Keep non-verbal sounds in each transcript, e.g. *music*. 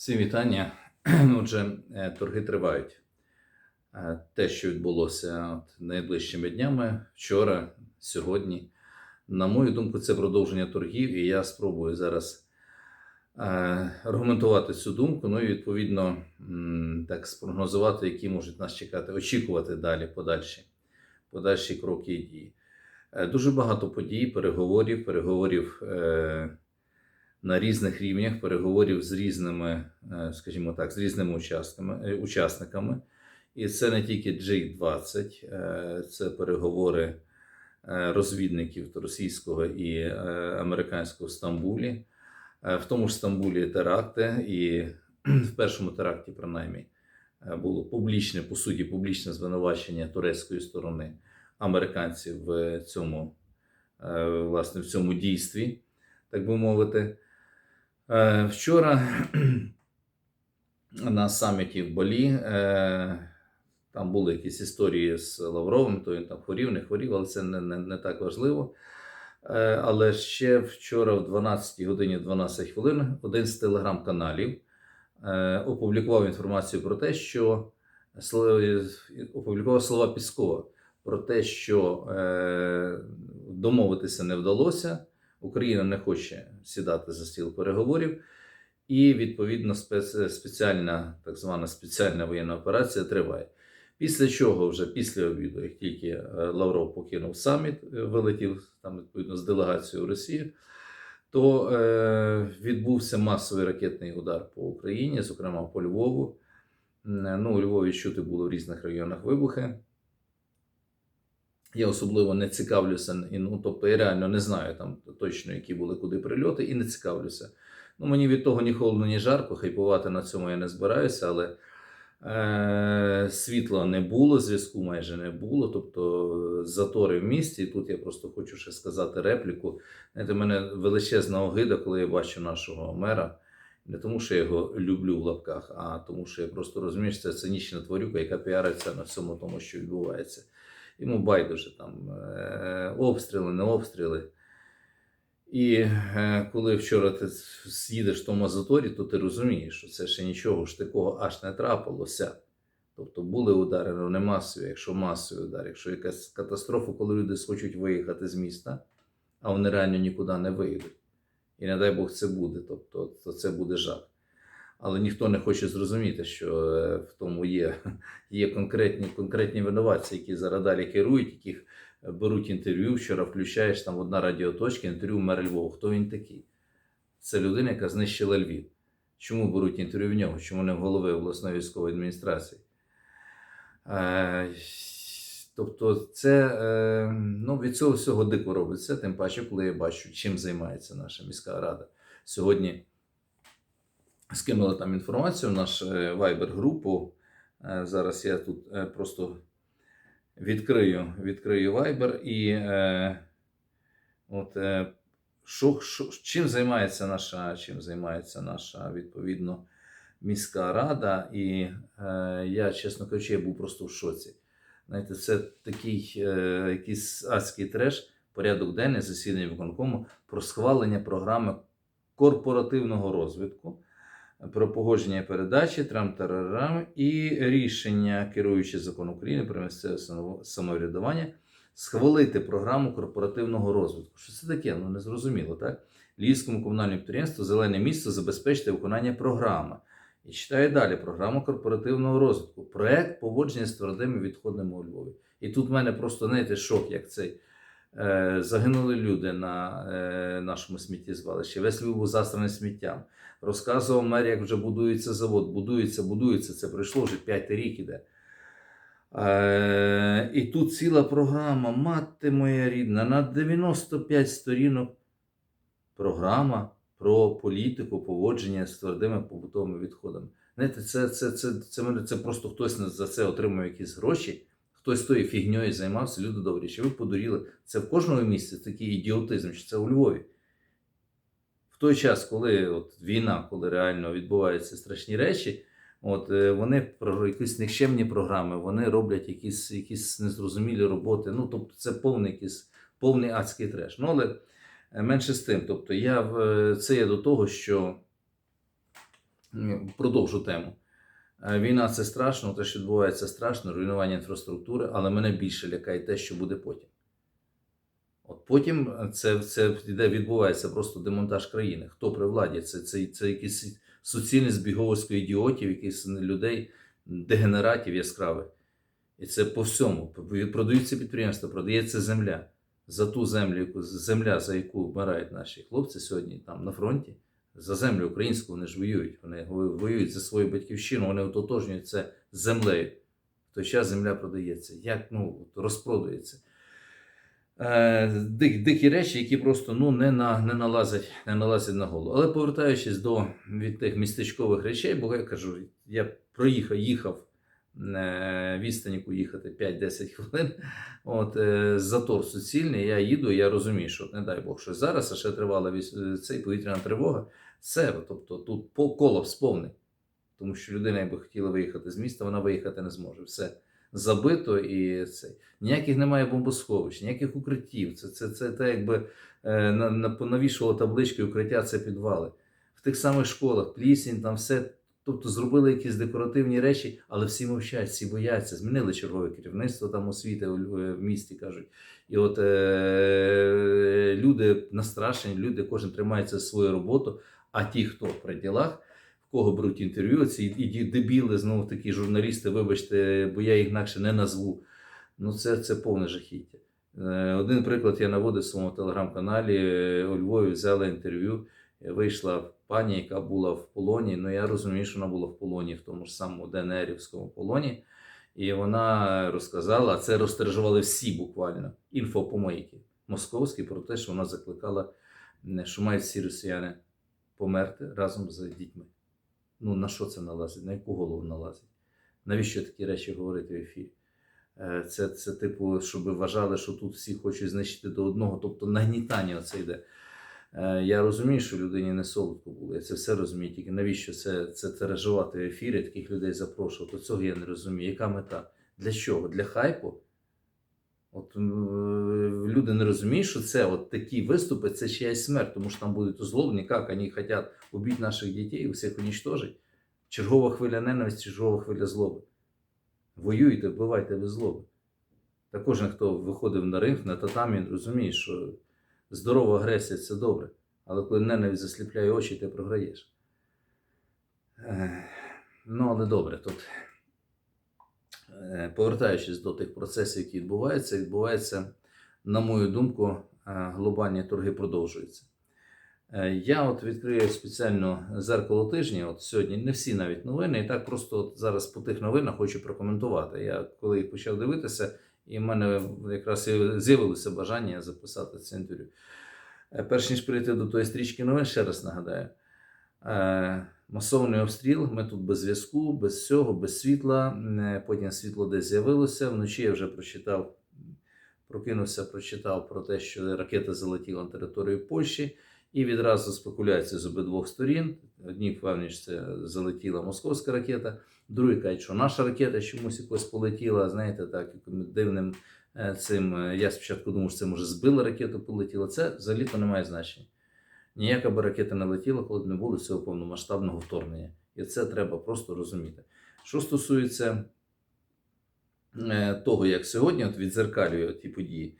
Всім вітання. *clears throat* Отже, е, торги тривають. Е, Те, що відбулося от найближчими днями, вчора, сьогодні, на мою думку, це продовження торгів, і я спробую зараз е, аргументувати цю думку, ну і відповідно так спрогнозувати, які можуть нас чекати, очікувати далі подальші, подальші кроки і дії. Дуже багато подій, переговорів, переговорів. На різних рівнях переговорів з різними, е, скажімо так, з різними учасниками, е, учасниками. І це не тільки G20, е, це переговори розвідників російського і американського в Стамбулі. В тому ж Стамбулі теракти, і *clears throat* в першому теракті, принаймні, було публічне, по суті, публічне звинувачення турецької сторони американців в цьому, власне, в цьому дійстві, так би мовити. Е, Вчора *clears throat* на саміті в Балі е, там були якісь історії з Лавровим, то він там хворів, не хворів, але це не, не, не так важливо. Е, Але ще вчора, в 12 годині 12 хвилин, один з телеграм-каналів опублікував інформацію про те, що опублікував слова Піскова про те, що домовитися не вдалося. Україна не хоче сідати за стіл переговорів, і відповідно спеціальна так звана спеціальна воєнна операція триває. Після чого, вже після обіду, як тільки е, Лавров покинув саміт, е, вилетів там відповідно з делегацією в Росію, то е, відбувся масовий ракетний удар по Україні, зокрема по Львову. Ну, у Львові чути було в різних районах вибухи. Я особливо не цікавлюся, і, ну, тобто я реально не знаю там точно, які були куди прильоти, і не цікавлюся. Ну, мені від того ні холодно, ні жарко, хайпувати на цьому я не збираюся, але е, світла не було, зв'язку майже не було, тобто затори в місті. І тут я просто хочу ще сказати репліку. Знаєте, в мене величезна огида, коли я бачу нашого мера. Не тому, що я його люблю в лапках, а тому, що я просто розумію, що це цинічна тварюка, яка піариться на всьому тому, що відбувається. Йому байдуже там е, обстріли, не обстріли. І е, коли вчора ти з'їдеш в тому заторі, то ти розумієш, що це ще нічого ж такого аж не трапилося. Тобто були удари, але не масові, якщо масові удари, якщо якась катастрофа, коли люди схочуть виїхати з міста, а вони реально нікуди не виїдуть. І не дай Бог це буде, тобто то це буде жах. Але ніхто не хоче зрозуміти, що е, в тому є, *laughs* є конкретні, конкретні винуватці, які зараз далі керують, яких беруть інтерв'ю. Вчора включаєш там одна радіоточка, інтерв'ю мера Львова. Хто він такий? Це людина, яка знищила Львів. Чому беруть інтерв'ю в нього? Чому не в голови обласної військової адміністрації? Е, Тобто, це е, ну, від цього всього дико робиться, тим паче, коли я бачу, чим займається наша міська рада. Сьогодні скинули там інформацію в наш Viber-групу. Е, Зараз я тут е, просто відкрию, відкрию Viber і е, от, е, що, що, чим займається наша, чим займається наша відповідно міська рада. І е, я, чесно кажучи, я був просто в шоці. Знаєте, це такий е, якийсь адський треш, порядок денний засідання виконкому про схвалення програми корпоративного розвитку, про погодження передачі, трам-тарарам і рішення, керуючи закон України про місцеве самоврядування, схвалити програму корпоративного розвитку. Що це таке? Ну не зрозуміло, так? Львівському комунальному підприємству Зелене місто забезпечити виконання програми. І читає далі програму корпоративного розвитку. Проект поводження з твердими відходами у Львові. І тут в мене просто знаєте, шок, як цей. Е, загинули люди на е, нашому сміттєзвалищі. Весь Львів був застраний сміттям. Розказував мер, як вже будується завод. Будується, будується. Це пройшло вже п'ятий рік іде. Е, і тут ціла програма, мати моя рідна, на 95 сторінок програма про політику поводження з твердими побутовими відходами. Знаєте, це, це, це, це, мене- це просто хтось за це отримує якісь гроші, хтось тою фігньою займався, люди добрі. Чи ви подуріли? Це в кожному місці такий ідіотизм, чи це у Львові. Той час, коли от, війна, коли реально відбуваються страшні речі, от, е, вони про якісь нікчемні програми, вони роблять якісь, якісь незрозумілі роботи. Ну, тобто це повний якийсь повний адський треш. Ну, але Е, Менше з тим, тобто я в- це є до того, що продовжу тему. Е, Війна це страшно, те, що відбувається страшно, руйнування інфраструктури, але мене більше лякає те, що буде потім. От потім це, це йде, відбувається просто демонтаж країни. Хто при владі? Це, це, це якийсь суцільне збіговисько ідіотів, якихось людей, дегенератів яскравих. І це по всьому. Продаються підприємства, продається земля. За ту землю, яку, земля, за яку вмирають наші хлопці сьогодні там на фронті, за землю українську вони ж воюють. Вони воюють за свою батьківщину, вони ототожнюють це землею. В той час земля продається. Як ну. Е, дик, дикі речі, які просто ну, не, на, не, налазять, не налазять на голову. Але повертаючись до від тих містечкових речей, бо я кажу, я проїхав, їхав е, відстань, їхати 5-10 хвилин. От, е, затор суцільний, я їду, я розумію, що не дай Бог, що зараз, а ще тривала віс- цей повітряна тривога. Все, тобто тут колапс повний. Тому що людина, якби хотіла виїхати з міста, вона виїхати не зможе. Все забито і цей. Ніяких немає бомбосховищ, ніяких укриттів. Це, це, це, те, якби е, на, на, понавішувало таблички укриття, це підвали. В тих самих школах, плісінь, там все. Тобто зробили якісь декоративні речі, але всі мовчать, всі бояться. Змінили чергове керівництво там освіти в місті кажуть. І от е, люди настрашені, люди кожен тримається свою роботу. А ті, хто при ділах, кого беруть інтерв'ю, ці і дебіли, знову такі журналісти, вибачте, бо я їх інакше не назву. Ну, це, це повне жахіття. Е, Один приклад я наводив в своєму телеграм-каналі. Е, У Львові взяли інтерв'ю. е, Вийшла пані, яка була в полоні. Ну я розумію, що вона була в полоні, в тому ж самому ДНРівському полоні. І вона розказала, це розстережували всі буквально інфопомийки московські про те, що вона закликала, що мають всі росіяни померти разом з дітьми. Ну на що це налазить? На яку голову налазить? Навіщо такі речі говорити в ефірі? Е, Це, це типу, щоб вважали, що тут всі хочуть знищити до одного, тобто нагнітання оце йде. Е, Я розумію, що людині не солодко було, я це все розумію. Тільки навіщо це, це тиражувати в ефірі, таких людей запрошувати? Цього я не розумію. Яка мета? Для чого? Для хайпу? От е, люди не розуміють, що це от такі виступи, це чиясь смерть, тому що там будуть узловні, як вони хочуть убити наших дітей, усіх унічтожить. Чергова хвиля ненависті, чергова хвиля злоби. Воюйте, вбивайте без злоби. Та кожен, хто виходив на ринг, на татамі, розуміє, що здорова агресія це добре. Але коли ненависть засліпляє очі, ти програєш. Ну, але добре, тут. Е, Повертаючись до тих процесів, які відбуваються, відбувається, на мою думку, е, глобальні торги продовжуються. Е, Я от відкрию спеціально зеркало тижня. От сьогодні не всі навіть новини, і так просто от зараз по тих новинах хочу прокоментувати. Я коли їх почав дивитися, і в мене якраз і з'явилося бажання записати це інтерв'ю. Перш ніж перейти до тої стрічки новин, ще раз нагадаю. Масований обстріл, ми тут без зв'язку, без всього, без світла. Е, Потім світло десь з'явилося. Вночі я вже прочитав, прокинувся, прочитав про те, що ракета залетіла на територію Польщі. І відразу спекуляції з обидвох сторін. Одні впевнені, що це залетіла московська ракета, другі кажуть, що наша ракета чомусь якось полетіла. Знаєте, так дивним е, цим. е, Я спочатку думав, що це може збила ракету, полетіла. Це взагалі-то не має значення. Ніяка би ракета не летіла, коли б не було цього повномасштабного вторгнення. І це треба просто розуміти. Що стосується е, того, як сьогодні от відзеркалює ті події,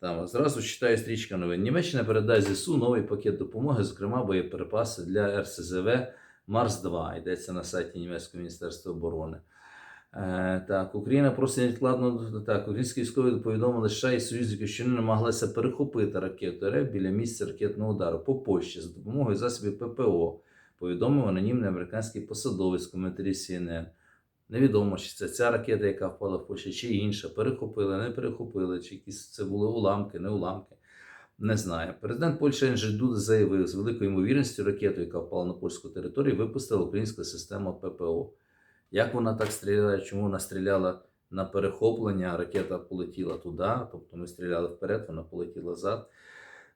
там зразу читаю стрічка новин. Німеччина передає ЗСУ новий пакет допомоги, зокрема боєприпаси для РСЗВ Марс 2 йдеться на сайті Німецького міністерства оборони. Е, так, Україна просить невідкладно так. Українські військові повідомили США і союзників, що не намагалися перехопити ракету РФ біля місця ракетного удару по Польщі за допомогою засобів ППО. Повідомив анонімний американський посадовець коментарі CNN. Невідомо, чи це ця ракета, яка впала в Польщі, чи інша. Перехопили, не перехопили, чи якісь це були уламки, не уламки. Не знаю. Президент Польщі Енджей Дуда заявив, з великою ймовірністю ракету, яка впала на польську територію, випустила українська система ППО. Як вона так стріляє? Чому вона стріляла на перехоплення, ракета полетіла туди, тобто ми стріляли вперед, вона полетіла зад.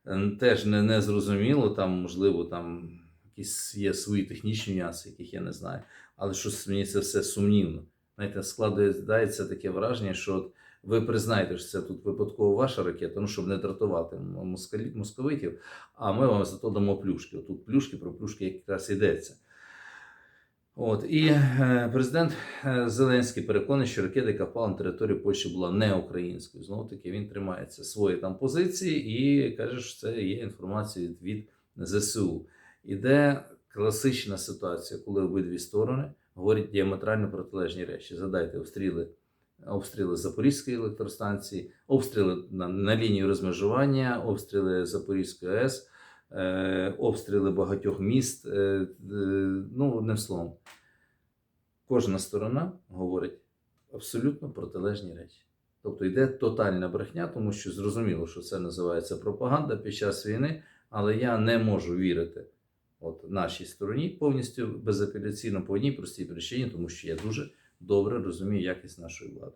Е, Теж не, не зрозуміло, там, можливо, там якісь є свої технічні нюанси, яких я не знаю. Але щось мені це все сумнівно. Знаєте, складається таке враження, що от ви признаєте, що це тут випадково ваша ракета, ну щоб не дратувати московитів, а ми вам зато дамо плюшки. Тут плюшки про плюшки якраз йдеться. От і е, президент е, Зеленський переконаний, що ракета, яка впала на територію Польщі, була не українською. Знову таки він тримається свої там позиції і каже, що це є інформація від, ЗСУ. Іде класична ситуація, коли обидві сторони говорять діаметрально протилежні речі. Задайте обстріли, обстріли Запорізької електростанції, обстріли на, на лінію розмежування, обстріли Запорізької АЕС, обстріли багатьох міст. Е, е, ну, одним словом, кожна сторона говорить абсолютно протилежні речі. Тобто йде тотальна брехня, тому що зрозуміло, що це називається пропаганда під час війни, але я не можу вірити от нашій стороні повністю безапеляційно по одній простій причині, тому що я дуже добре розумію якість нашої влади.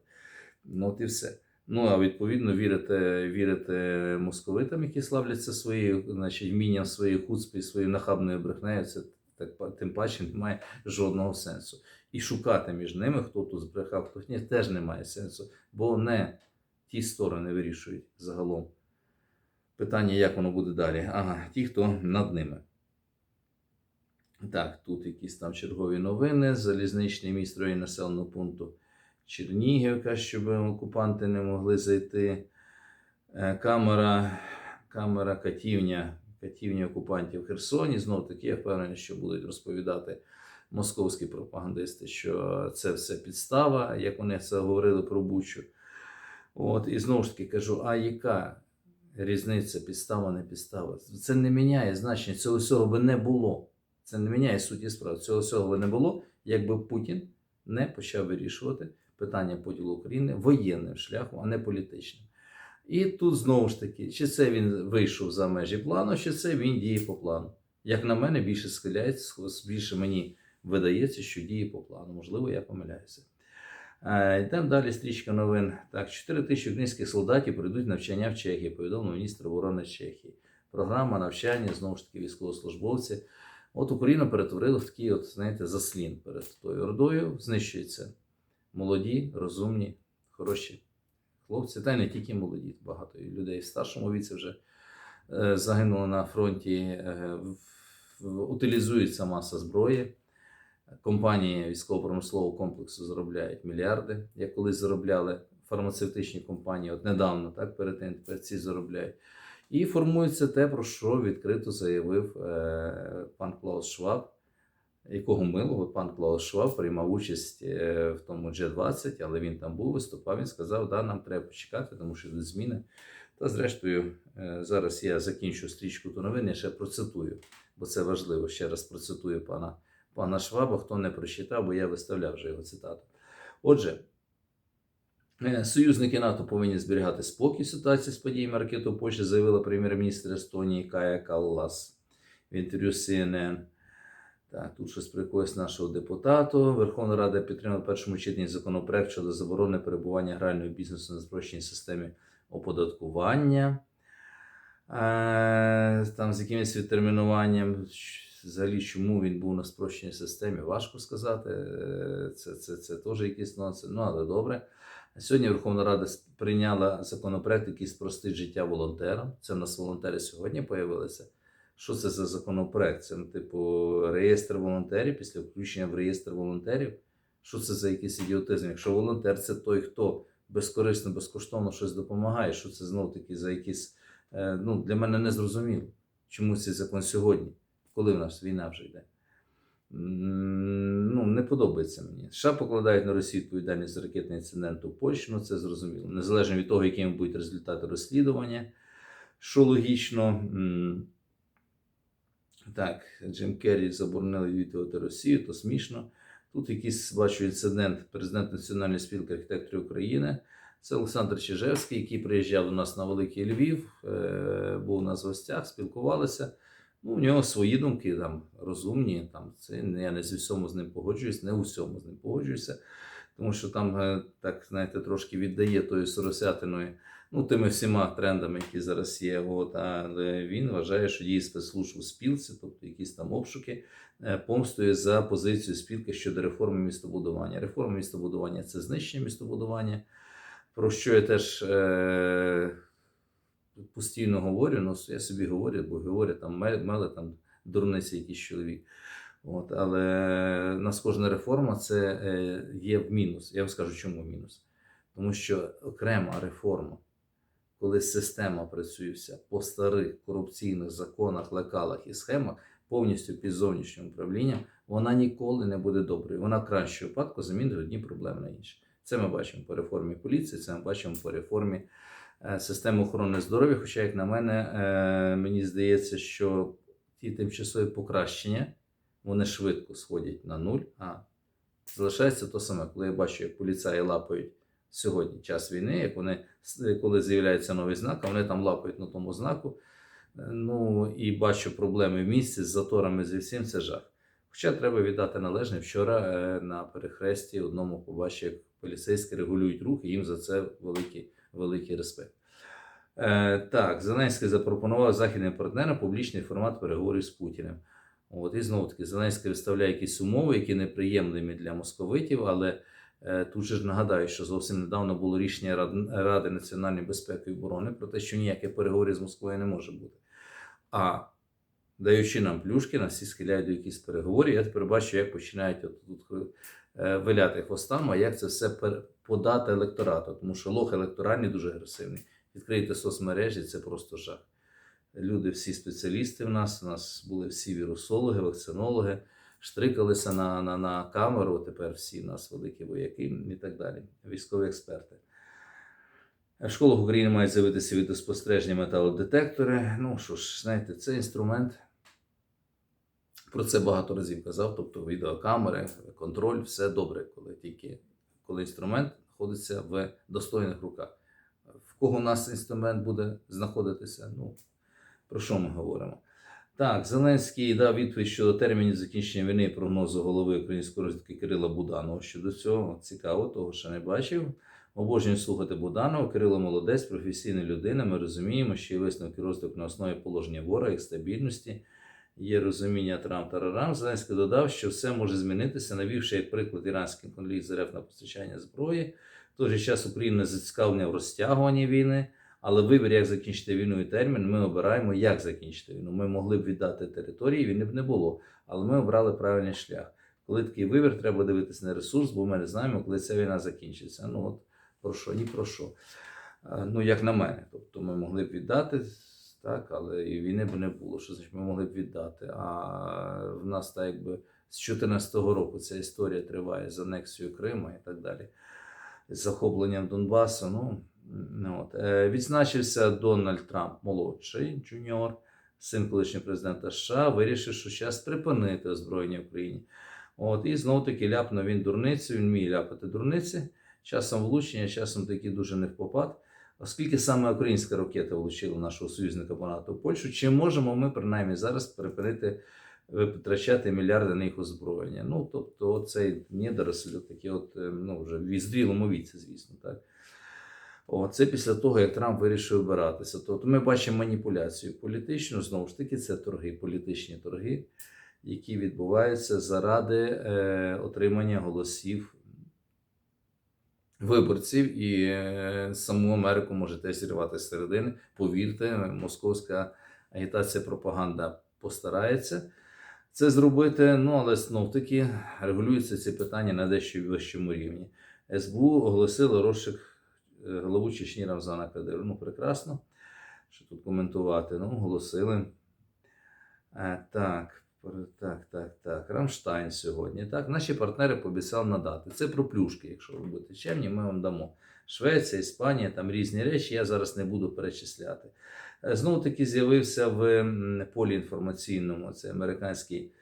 Ну от і все. Ну а відповідно вірити, вірити московитам, які славляться своєю, значить, вмінням своєї хуцпи своєю нахабною брехнею, це так тим паче не має жодного сенсу. І шукати між ними, хто тут збрехав, хто ні, теж немає сенсу, бо не ті сторони вирішують загалом питання, як воно буде далі. Ага, ті, хто над ними. Так, тут якісь там чергові новини. Залізничний міст району населеного пункту Чернігівка, щоб окупанти не могли зайти. Е, Камера, камера катівня, катівня окупантів в Херсоні. Знов таки, я впевнений, що будуть розповідати московські пропагандисти, що це все підстава, як вони це говорили про Бучу. От, і знову ж таки кажу: а яка різниця, підстава, не підстава? Це не міняє значення, цього всього би не було. Це не міняє суті справ. Цього всього би не було, якби Путін не почав вирішувати питання поділу України воєнним шляхом, а не політичним. І тут знову ж таки, чи це він вийшов за межі плану, чи це він діє по плану. Як на мене, більше схиляється, більше мені видається, що діє по плану. Можливо, я помиляюся. Е, Йдемо далі. Стрічка новин. Так, 4 тисячі українських солдатів пройдуть навчання в Чехії, повідомив міністр оборони Чехії. Програма навчання, знову ж таки, військовослужбовці. От Україну перетворили в такий, от, знаєте, заслін перед тою ордою. Знищуються молоді, розумні, хороші хлопці, та й не тільки молоді, багато людей в старшому віці вже е, загинуло на фронті. Е, утилізується маса зброї. Компанії військово-промислового комплексу заробляють мільярди, як колись заробляли фармацевтичні компанії, от недавно, так, перед тим тепер ці заробляють. І формується те, про що відкрито заявив е, пан Клаус Шваб, якого милого пан Клаус Шваб приймав участь е, в тому G20, але він там був, виступав. Він сказав, да, нам треба почекати, тому що йдуть зміни. Та зрештою, е, зараз я закінчу стрічку до новин, я ще процитую, бо це важливо. Ще раз процитую пана, пана Шваба, хто не прочитав, бо я виставляв вже його цитату. Отже, е, союзники НАТО повинні зберігати спокій в ситуації з подіями ракети у Польщі, заявила прем'єр-міністр Естонії Кая Каллас в інтерв'ю CNN. Так, тут щось про якогось нашого депутату. Верховна Рада підтримала в першому читанні законопроект щодо заборони перебування грального бізнесу на спрощеній системі оподаткування. Е, Там з якимось відтермінуванням. Взагалі, чому він був на спрощеній системі, важко сказати. Е, Це, це, це теж якийсь нонсенс. Ну, але добре. Сьогодні Верховна Рада прийняла законопроект, який спростить життя волонтерам. Це в нас волонтери сьогодні появилися. Що це за законопроект? Це, ну, типу, реєстр волонтерів після включення в реєстр волонтерів. Що це за якийсь ідіотизм? Якщо волонтер це той, хто безкорисно, безкоштовно щось допомагає, що це знов таки за якісь. е, Ну, для мене не зрозуміло, чому цей закон сьогодні, коли в нас війна вже йде. Ну, не подобається мені. США покладають на Росію відповідальність за ракетний інцидент у Польщі, ну це зрозуміло. Незалежно від того, якими будуть результати розслідування, що логічно. Так, Джим Керрі заборонили відвідувати Росію, то смішно. Тут якийсь бачу інцидент, президент Національної спілки архітекторів України. Це Олександр Чижевський, який приїжджав до нас на Великий Львів, е, був у нас в гостях, спілкувалися. Ну, у нього свої думки там розумні. Там це я не зі всьому з ним погоджуюсь, не у всьому з ним погоджуюся, тому що там е, так знаєте трошки віддає тою соросятиною, ну тими всіма трендами, які зараз є. От але він вважає, що діє спецслужб у спілці, тобто якісь там обшуки, е, помстує за позицію спілки щодо реформи містобудування. Реформа містобудування це знищення містобудування, про що я теж. Е- постійно говорю, ну я собі говорю, бо говорю там меле там дурниці якийсь чоловік. От, але нас кожна реформа це е, є в мінус. Я вам скажу, чому мінус. Тому що окрема реформа, коли система працює вся по старих корупційних законах, лекалах і схемах, повністю під зовнішнім управлінням, вона ніколи не буде доброю. Вона в випадку замінить одні проблеми на інші. Це ми бачимо по реформі поліції, це ми бачимо по реформі е, системи охорони здоров'я. Хоча, як на мене, е, мені здається, що ті тимчасові покращення вони швидко сходять на нуль, а залишається то саме, коли я бачу, як поліцаї лапають сьогодні час війни, як вони коли з'являється новий знак, а вони там лапають на тому знаку. Е, Ну і бачу проблеми в місті з заторами зі всім, це жах. Хоча треба віддати належне, вчора е, на перехресті одному побачив, як поліцейські регулюють рух, і їм за це великий, великий респект. Е, так, Зеленський запропонував західним партнерам публічний формат переговорів з Путіним. От, і знову таки, Зеленський виставляє якісь умови, які неприємними для московитів, але тут же ж нагадаю, що зовсім недавно було рішення Ради національної безпеки і оборони про те, що ніяких переговорів з Москвою не може бути. А даючи нам плюшки, нас всі схиляють до якихось переговорів. Я тепер бачу, як починають от тут е, виляти хвостами, а як це все подати електорату, тому що лох електоральний дуже агресивний. Відкрийте соцмережі, це просто жах. Люди, всі спеціалісти в нас, у нас були всі вірусологи, вакцинологи, штрикалися на, на, на камеру. Тепер всі нас великі вояки і так далі, військові експерти. В школах України мають з'явитися відеоспостереження металодетектори. Ну що ж, знаєте, це інструмент. Про це багато разів казав. Тобто відеокамери, контроль, все добре, коли тільки коли інструмент знаходиться в достойних руках. В кого у нас інструмент буде знаходитися? Ну, про що ми говоримо? Так, Зеленський дав відповідь щодо термінів закінчення війни і прогнозу голови української розвідки Кирила Буданова. Щодо цього цікаво, того що не бачив. Обожнюю слухати Буданова. Кирило молодець, професійна людина. Ми розуміємо, що є висновки розвиток на основі положення ворога, їх стабільності. Є розуміння трам тарарам. Зеленський додав, що все може змінитися, навівши як приклад іранський конфлікт з РФ на постачання зброї. В той же час Україна зацікавлена в розтягуванні війни. Але вибір, як закінчити війну і термін, ми обираємо, як закінчити війну. Ми могли б віддати території, війни б не було. Але ми обрали правильний шлях. Коли такий вибір, треба дивитися на ресурс, бо ми не знаємо, коли ця війна закінчиться. Ну от про що, ні про що. Е, Ну, як на мене. Тобто ми могли б віддати, так, але і війни б не було. Що значить ми могли б віддати? А в нас так якби з 2014 року ця історія триває з анексією Криму і так далі, з захопленням Донбасу. Ну, Ну, от. Е, Відзначився Дональд Трамп молодший джуніор, син колишнього президента США, вирішив, що час припинити озброєння в Україні. От, і знову таки ляпнув він дурницю, він вміє ляпати дурниці, часом влучення, часом такі дуже не в попад. Оскільки саме українська ракета влучила нашого союзника по НАТО в Польщу, чи можемо ми принаймні зараз припинити витрачати мільярди на їх озброєння? Ну, тобто, цей недоросль, такий от, е, ну, вже в відзрілому віці, звісно, так. О, це після того, як Трамп вирішив обиратися. Тобто ми бачимо маніпуляцію політичну, знову ж таки, це торги, політичні торги, які відбуваються заради е, отримання голосів виборців, і е, саму Америку можете зірвати з середини. Повірте, московська агітація, пропаганда постарається це зробити. Ну але знов таки регулюються ці питання на дещо вищому рівні. СБУ оголосило розшук голову Чечні Рамзана Кадирова. Ну, прекрасно. Що тут коментувати? Ну, оголосили. Е, так, так, так, так. Рамштайн сьогодні. Так, наші партнери пообіцяли надати. Це про плюшки, якщо ви будете чемні, ми вам дамо. Швеція, Іспанія, там різні речі, я зараз не буду перечисляти. Е, Знову таки з'явився в полі інформаційному це американський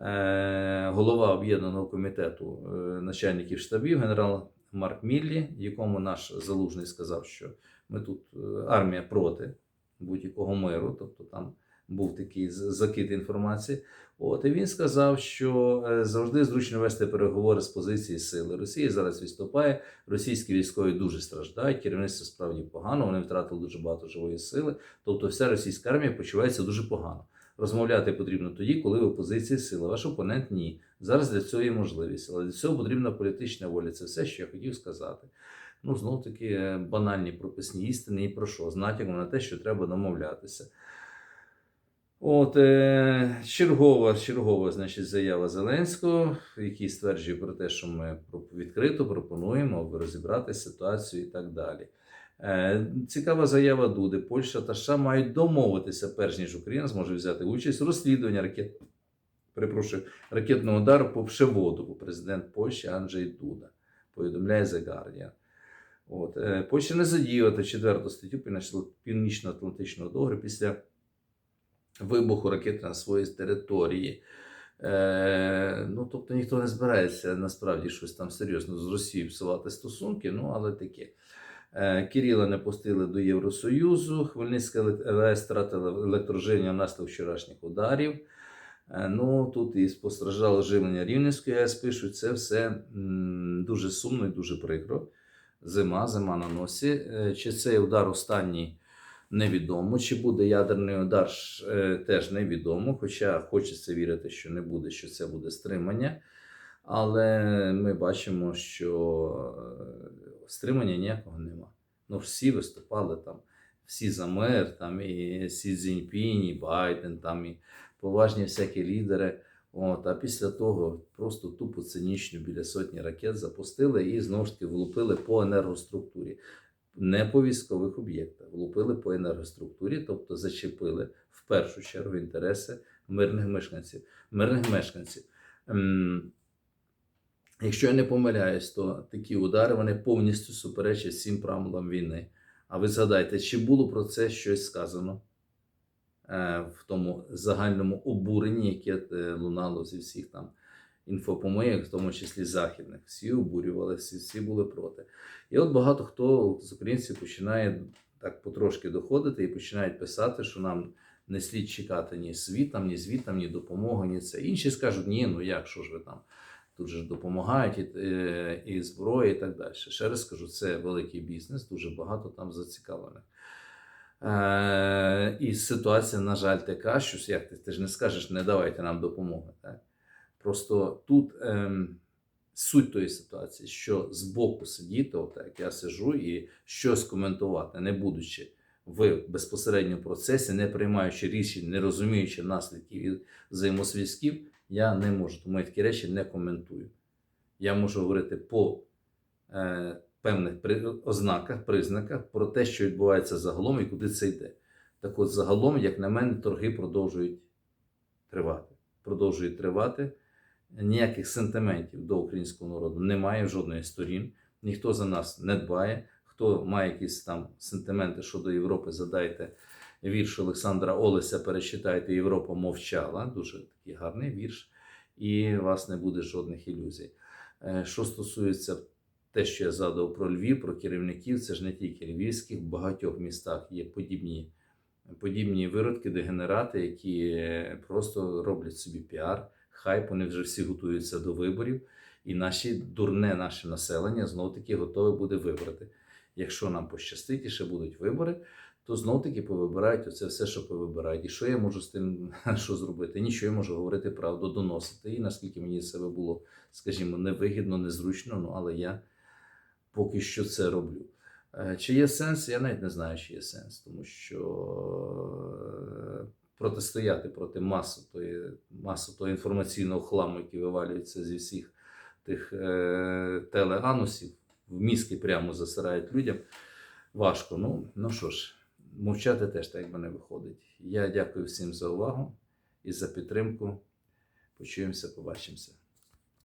е, голова об'єднаного комітету начальників штабів, генерал Марк Міллі, якому наш залужний сказав, що ми тут е, армія проти будь-якого миру, тобто там був такий закид інформації. От і він сказав, що е, завжди зручно вести переговори з позиції сили. Росія зараз відступає, російські військові дуже страждають, керівництво справді погано, вони втратили дуже багато живої сили. Тобто вся російська армія почувається дуже погано. Розмовляти потрібно тоді, коли в позиції сили. Ваш опонент ні. Зараз для цього є можливість, але для цього потрібна політична воля. Це все, що я хотів сказати. Ну, знов таки е, банальні прописні істини і про що? З натяком на те, що треба домовлятися. От, е, чергова, чергова значить, заява Зеленського, в якій стверджує про те, що ми відкрито пропонуємо розібрати ситуацію і так далі. Е, цікава заява Дуди. Польща та США мають домовитися, перш ніж Україна зможе взяти участь у розслідуванні ракет, перепрошую, ракетного удару по Пшеводову, президент Польщі Анджей Дуда, повідомляє The Guardian. От, е, Польща не задіювати четверту статтю Північно- Північно-Атлантичного договору після вибуху ракети на своїй території. Е, ну, тобто ніхто не збирається насправді щось там серйозно з Росією псувати стосунки, ну але таке. Е, Кирила не пустили до Євросоюзу, Хмельницька ЕЛЕС втратила електроживлення внаслідок вчорашніх ударів. Е, Ну, тут і постраждало живлення Рівненської АЕС, пишуть, це все дуже сумно і дуже прикро. Зима, зима на носі. Е, Чи цей удар останній невідомо. Чи буде ядерний удар, теж невідомо. Хоча хочеться вірити, що не буде, що це буде стримання. Але ми бачимо, що е, стримання ніякого нема. Ну, всі виступали там, всі за мир, там і Сі Цзіньпінь, і Байден, там і поважні всякі лідери. От, а після того просто тупо цинічно біля сотні ракет запустили і знову ж таки влупили по енергоструктурі не по військових об'єктах, влупили по енергоструктурі, тобто зачепили в першу чергу інтереси мирних мешканців. Мирних мешканців. Якщо я не помиляюсь, то такі удари вони повністю суперечать всім правилам війни. А ви згадайте, чи було про це щось сказано е, в тому загальному обуренні, яке е, лунало зі всіх там інфопомийок, в тому числі західних. Всі обурювали, всі, всі були проти. І от багато хто з українців починає так потрошки доходити і починають писати, що нам не слід чекати ні світам, ні звітам, ні допомоги, ні це. Інші скажуть, ні, ну як, що ж ви там? Тут же допомагають і, е, і зброя, і так далі. Ще раз скажу, це великий бізнес, дуже багато там зацікавлених. Е, і ситуація, на жаль, така, що як ти, ти ж не скажеш, не давайте нам допомоги. Так? Просто тут ем, суть тої ситуації, що збоку сидіти, отак я сижу, і щось коментувати, не будучи в безпосередньому процесі, не приймаючи рішень, не розуміючи наслідків і взаємозв'язків, я не можу. Тому я такі речі не коментую. Я можу говорити по е, певних ознаках, признаках про те, що відбувається загалом і куди це йде. Так от, загалом, як на мене, торги продовжують тривати. Продовжують тривати. Ніяких сентиментів до українського народу немає в жодної сторін. Ніхто за нас не дбає. Хто має якісь там сентименти щодо Європи, задайте вірш Олександра Олеся, перечитайте Європа мовчала. Дуже такий гарний вірш, і у вас не буде жодних ілюзій. Е, Що стосується те, що я згадував про Львів, про керівників, це ж не тільки львівських, в багатьох містах є подібні, подібні виродки, дегенерати, які е, просто роблять собі піар, хайп, вони вже всі готуються до виборів, і наші дурне наше населення знов таки готове буде вибрати. Якщо нам пощастить і ще будуть вибори, то знов таки повибирають оце все, що повибирають. І що я можу з тим *laughs* що зробити? Нічого я можу говорити правду, доносити. І наскільки мені себе було, скажімо, невигідно, незручно, ну але я поки що це роблю. Е, Чи є сенс? Я навіть не знаю, чи є сенс, тому що е, протистояти проти маси тої, маси того інформаційного хламу, який вивалюється зі всіх тих е, телеанусів, в мізки прямо засирають людям. Важко. Ну, ну що ж, мовчати теж так якби не виходить. Я дякую всім за увагу і за підтримку. Почуємося, побачимося.